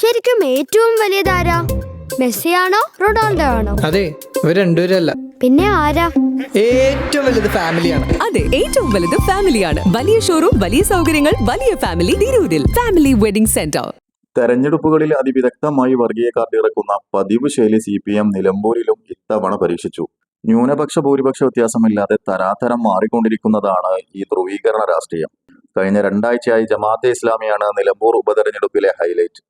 ശരിക്കും ഏറ്റവും വലിയതാരാ? മെസ്സിയാണോ റൊണാൾഡോ ആണോ അതെ ഇവർ രണ്ടുപേരല്ല. പിന്നെ ആരാ? ഏറ്റവും വലുത് ഫാമിലിയാണ്. അതെ ഏറ്റവും വലുത് ഫാമിലിയാണ്. വലിയ ഷോറൂം വലിയ സൗകര്യങ്ങൾ വലിയ ഫാമിലി തിരൂരിൽ ഫാമിലി വെഡിംഗ് സെന്റർ തെരഞ്ഞെടുപ്പുകളിൽ അതിവിദഗ്ധമായി വർഗീയ കാർഡ് ഇറക്കുന്ന പതിവ് ശൈലി സി പി എം നിലമ്പൂരിലും ഇത്തവണ പരീക്ഷിച്ചു. ന്യൂനപക്ഷ ഭൂരിപക്ഷ വ്യത്യാസമില്ലാതെ തരാതരം മാറിക്കൊണ്ടിരിക്കുന്നതാണ് ഈ ധ്രുവീകരണ രാഷ്ട്രീയം. കഴിഞ്ഞ രണ്ടാഴ്ചയായി ജമാഅത്തെ ഇസ്ലാമിയാണ് നിലമ്പൂർ ഉപതെരഞ്ഞെടുപ്പിലെ ഹൈലൈറ്റ്.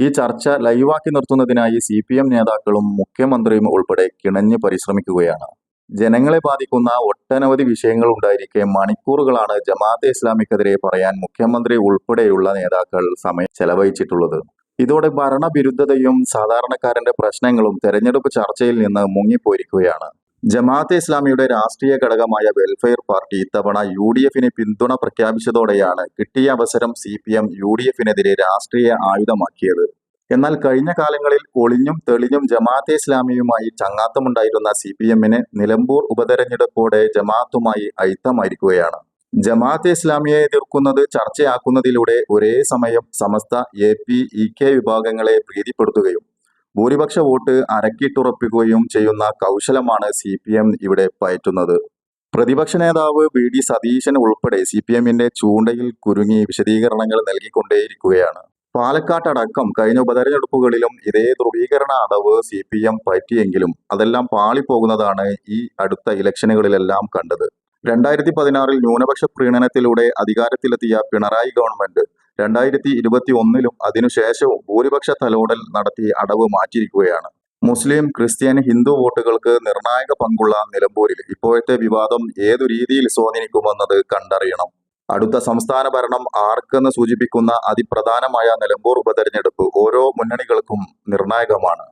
ഈ ചർച്ച ലൈവാക്കി നിർത്തുന്നതിനായി സി പി എം നേതാക്കളും മുഖ്യമന്ത്രിയും ഉൾപ്പെടെ കിണഞ്ഞു പരിശ്രമിക്കുകയാണ്. ജനങ്ങളെ ബാധിക്കുന്ന ഒട്ടനവധി വിഷയങ്ങൾ ഉണ്ടായിരിക്കെ മണിക്കൂറുകളാണ് ജമാഅത്തെ ഇസ്ലാമിക്കെതിരെ പറയാൻ മുഖ്യമന്ത്രി ഉൾപ്പെടെയുള്ള നേതാക്കൾ സമയം ചെലവഴിച്ചിട്ടുള്ളത്. ഇതോടെ ഭരണവിരുദ്ധതയും സാധാരണക്കാരന്റെ പ്രശ്നങ്ങളും തെരഞ്ഞെടുപ്പ് ചർച്ചയിൽ നിന്ന് മുങ്ങിപ്പോയിരിക്കുകയാണ്. ജമാഅത്തെ ഇസ്ലാമിയുടെ രാഷ്ട്രീയ ഘടകമായ വെൽഫെയർ പാർട്ടി ഇത്തവണ യു ഡി എഫിന് പിന്തുണ പ്രഖ്യാപിച്ചതോടെയാണ് കിട്ടിയ അവസരം C P M U D എഫിനെതിരെ രാഷ്ട്രീയ ആയുധമാക്കിയത്. എന്നാൽ കഴിഞ്ഞ കാലങ്ങളിൽ ഒളിഞ്ഞും തെളിഞ്ഞും ജമാഅത്തെ ഇസ്ലാമിയുമായി ചങ്ങാത്തമുണ്ടായിരുന്ന സി പി എമ്മിന് നിലമ്പൂർ ഉപതെരഞ്ഞെടുപ്പോടെ ജമാഅത്തുമായി അയിത്തമായിരിക്കുകയാണ്. ജമാഅത്തെ ഇസ്ലാമിയെ എതിർക്കുന്നത് ചർച്ചയാക്കുന്നതിലൂടെ ഒരേ സമയം Samastha A P E K വിഭാഗങ്ങളെ പ്രീതിപ്പെടുത്തുകയും ഭൂരിപക്ഷ വോട്ട് അരക്കിട്ടുറപ്പിക്കുകയും ചെയ്യുന്ന കൗശലമാണ് സി പി എം ഇവിടെ പയറ്റുന്നത്. പ്രതിപക്ഷ നേതാവ് വി ഡി സതീശൻ ഉൾപ്പെടെ സി പി എമ്മിന്റെ ചൂണ്ടയിൽ കുരുങ്ങി വിശദീകരണങ്ങൾ നൽകിക്കൊണ്ടേയിരിക്കുകയാണ്. പാലക്കാട്ടടക്കം കഴിഞ്ഞ ഉപതെരഞ്ഞെടുപ്പുകളിലും ഇതേ ധ്രുവീകരണ അടവ് സി പി എം പറ്റിയെങ്കിലും അതെല്ലാം പാളിപ്പോകുന്നതാണ് ഈ അടുത്ത ഇലക്ഷനുകളിലെല്ലാം കണ്ടത്. രണ്ടായിരത്തി പതിനാറിൽ ന്യൂനപക്ഷ പ്രീണനത്തിലൂടെ അധികാരത്തിലെത്തിയ പിണറായി ഗവൺമെന്റ് രണ്ടായിരത്തി ഇരുപത്തി ഒന്നിലും അതിനുശേഷവും ഭൂരിപക്ഷ തലോടൽ നടത്തി അടവ് മാറ്റിയിരിക്കുകയാണ്. മുസ്ലിം ക്രിസ്ത്യൻ ഹിന്ദു വോട്ടുകൾക്ക് നിർണായക പങ്കുള്ള നിലമ്പൂരിൽ ഇപ്പോഴത്തെ വിവാദം ഏതു രീതിയിൽ സ്വാധീനിക്കുമെന്നത് കണ്ടറിയണം. അടുത്ത സംസ്ഥാന ഭരണം ആർക്കെന്ന് സൂചിപ്പിക്കുന്ന അതിപ്രധാനമായ നിലമ്പൂർ ഉപതെരഞ്ഞെടുപ്പ് ഓരോ മുന്നണികൾക്കും നിർണായകമാണ്.